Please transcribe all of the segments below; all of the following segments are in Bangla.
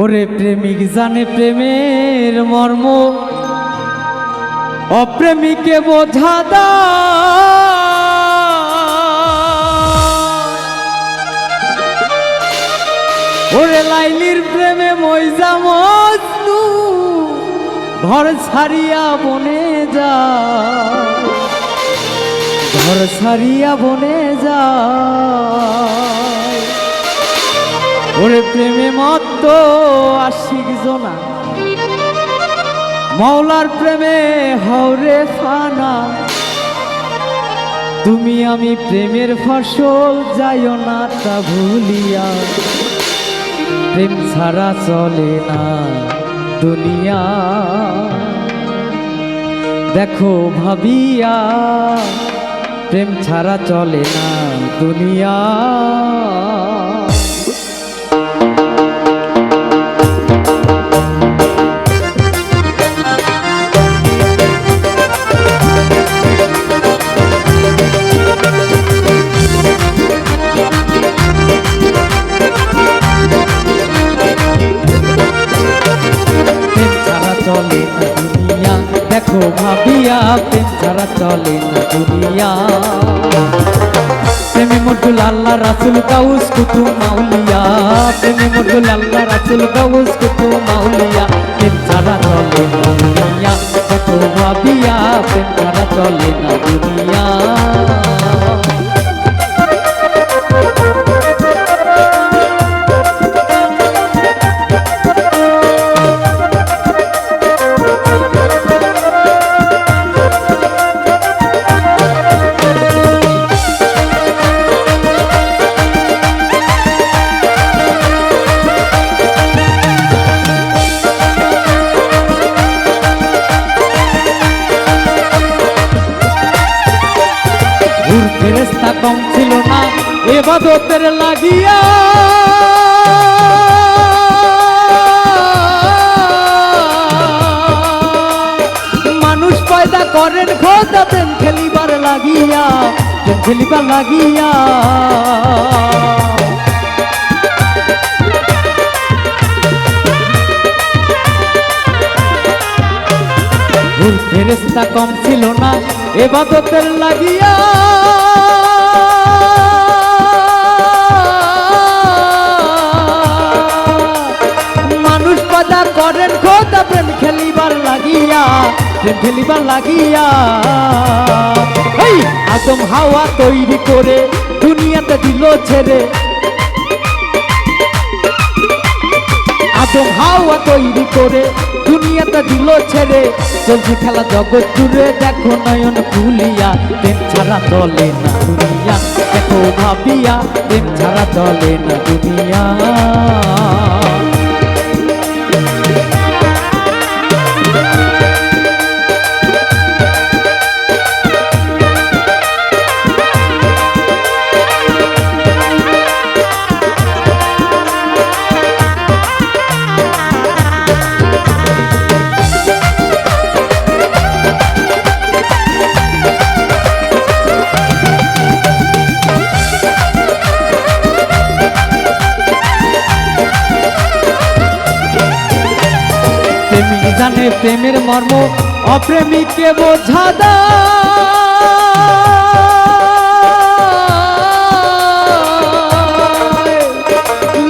ওরে প্রেমিক জানে প্রেমের মর্ম, অপ্রেমিকে বোঝা দা ওরে লাইলির প্রেমে মইজা মজনু, ঘর ছাড়িয়া বনে যা। ঘর ছাড়িয়া বনে যা। ওরে প্রেমে মত্ত আশিক জোনা। মৌলার প্রেমে হরে ফানা। তুমি আমি প্রেমের ফসল, যাইও না তা ভুলিয়া। প্রেম ছাড়া চলে না দুনিয়া। দেখো ভাবিয়া, প্রেম ছাড়া চলে না দুনিয়া। ছাড়া চলে না দুনিয়া। প্রেমে মডুল আল্লাহ, রাসুল কাউস কুতু মাউলিয়া। প্রেমে মডুল আল্লাহ, রাসুল কাউস কুতু মাউলিয়া। প্রেম ছাড়া চলে না দুনিয়া। ভাবিয়া প্রেম ছাড়া চলে এবাদতের লাগিয়া। মানুষ পয়দা করেন খোদা প্রেম খেলিবার লাগিয়া, প্রেম খেলিবার লাগিয়া। ফেরেস্তা কম ছিল না এবাদতের লাগিয়া। প্রেম খেলিবার লাগিয়া। আদম হাওয়া তৈরি করে দুনিয়াতে দিল ছেড়ে। আদম হাওয়া তৈরি করে দুনিয়াতে দিল ছেড়ে। চলছে খেলা জগৎ জুড়ে, দেখো নয়ন খুলিয়া। প্রেম ছাড়া চলে না দুনিয়া, দেখো ভাবিয়া, প্রেম ছাড়া চলে না দুনিয়া। জানে প্রেমের মর্ম অপ্রেমিককে বোঝা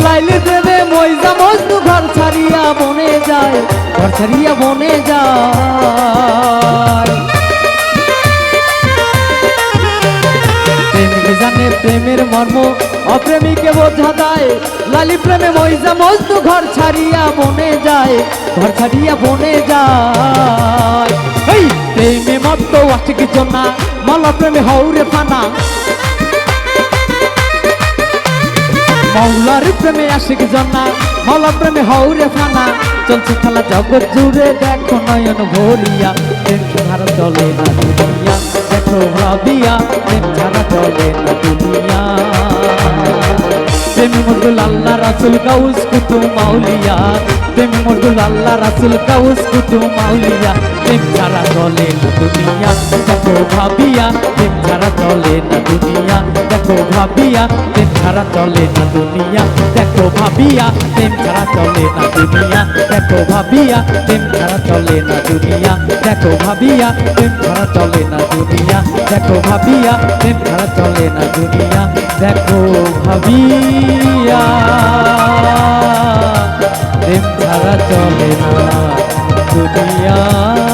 লাইলে দেবে মইজা মজনু, ঘর ছাড়িয়া বনে যায়, ঘর ছাড়িয়া বনে যায়। প্রেমের মর্ম, অপ্রেমিকে বোঝা দেয় লালি প্রেমে মইজা মজনু ঘর ছাড়িয়া বনে যায়, ঘর ছাড়িয়া বনে যায়। প্রেমে মত্ত আশিক জনা, মালা প্রেমে হৌরে ফানা। মৌলার প্রেমে আশিক জনা, মালা প্রেমে হৌরে ফানা। চলছে খেলা জগৎ জুড়ে দেখো নয়ন ভরিয়া, প্রেম ছাড়া চলে না দুনিয়া দেখো ভাবিয়া প্রেম ছাড়া চলে না দুনিয়া। প্রেমে মজদুল আল্লাহ রাসুল, গাউস কুতু মাউলিয়া প্রেমে মজদুল আল্লাহ রাসুল, গাউস কুতু মাউলিয়া প্রেম ছাড়া চলে না দুনিয়া। না দুনিয়া। ভাবিয়া, প্রেম ছাড়া চলে না দুনিয়া। দেখো ভাবিয়া, প্রেম ছাড়া চলে না দুনিয়া। দেখো ভাবিয়া, প্রেম ছাড়া চলে না দুনিয়া। দেখো ভাবিয়া, প্রেম ছাড়া চলে না দুনিয়া। দেখো ভাবিয়া, প্রেম ছাড়া চলে না দুনিয়া। দেখো ভাবিয়া, প্রেম ছাড়া চলে না দুনিয়া।